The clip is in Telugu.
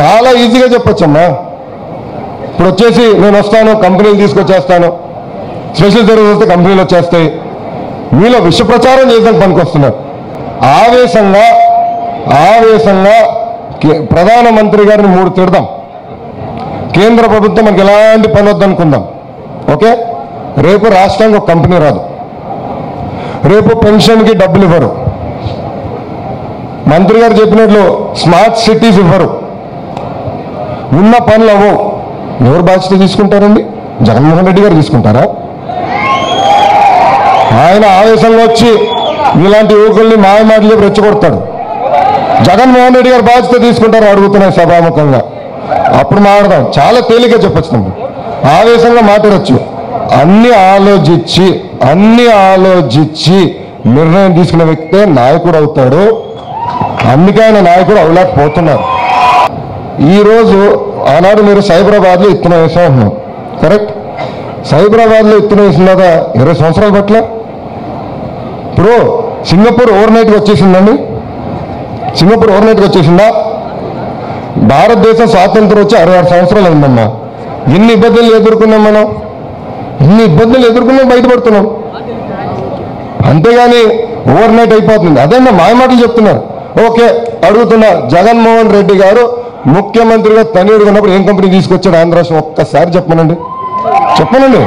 చాలా ఈజీగా చెప్పొచ్చమ్మా ఇప్పుడు వచ్చేసి నేను వస్తాను కంపెనీలు తీసుకొచ్చేస్తాను. స్పెషల్ సర్వీస్ వస్తే కంపెనీలు వచ్చేస్తాయి. మీలో విష ప్రచారం చేయడానికి పనికొస్తున్నారు. ఆవేశంగా ఆవేశంగా కే- ప్రధానమంత్రి గారిని మూడు తిడదాం. కేంద్ర ప్రభుత్వం మనకి ఎలాంటి పని వద్దనుకుందాం. ఓకే? రేపు రాష్ట్రానికి ఒక కంపెనీ రాదు. రేపు పెన్షన్కి డబ్బులు ఇవ్వరు. మంత్రి గారు చెప్పినట్లు స్మార్ట్ సిటీస్ ఇవ్వరు. ఉన్న పనులు అవ్వవు ఎవరు బాధ్యత తీసుకుంటారండి? జగన్మోహన్ రెడ్డి గారు తీసుకుంటారా? ఆయన ఆవేశంగా వచ్చి ఇలాంటి యువకుల్ని మాయమాటలు చెప్పి రెచ్చగొడతాడు. జగన్మోహన్ రెడ్డి గారు బాధ్యత తీసుకుంటారు అడుగుతున్నాయి సభాముఖంగా. అప్పుడు మాట్లాడదాం. చాలా తేలిక చెప్పచ్చు ఆవేశంగా మాట్లాడచ్చు. అన్ని ఆలోచించి అన్ని ఆలోచించి నిర్ణయం తీసుకున్న వ్యక్తే నాయకుడు అవుతాడు. అందుకే ఆయన నాయకుడు అవలేకపోతున్నారు ఈరోజు ఆనాడు మీరు సైబరాబాద్లో ఇత్తనం వేసా అంటున్నాం. కరెక్ట్ సైబరాబాద్లో ఇత్తనం వేసిన తర్వాత ఇరవై సంవత్సరాలు పట్ల? ఇప్పుడు సింగపూర్ ఓవర్ నైట్కి వచ్చేసిందండి. సింగపూర్ ఓవర్ నైట్కి వచ్చేసిందా? భారతదేశం స్వాతంత్రం వచ్చి అరవై ఆరు సంవత్సరాలు అయిందమ్మా. ఎన్ని ఇబ్బందులు ఎదుర్కొన్నాం మనం? ఇన్ని ఇబ్బందులు ఎదుర్కొన్నాం బయటపడుతున్నాం? అంతేగాని ఓవర్ నైట్ అయిపోతుంది. అదే మాయ మాటలు చెప్తున్నారు. ఓకే అడుగుతున్నా జగన్మోహన్ రెడ్డి గారు ముఖ్యమంత్రిగా తనయుడు ఉన్నప్పుడు ఏం కంపెనీ తీసుకొచ్చాడు ఆంధ్ర రాష్ట్రం? ఒక్కసారి చెప్పమనండి. చెప్పనండి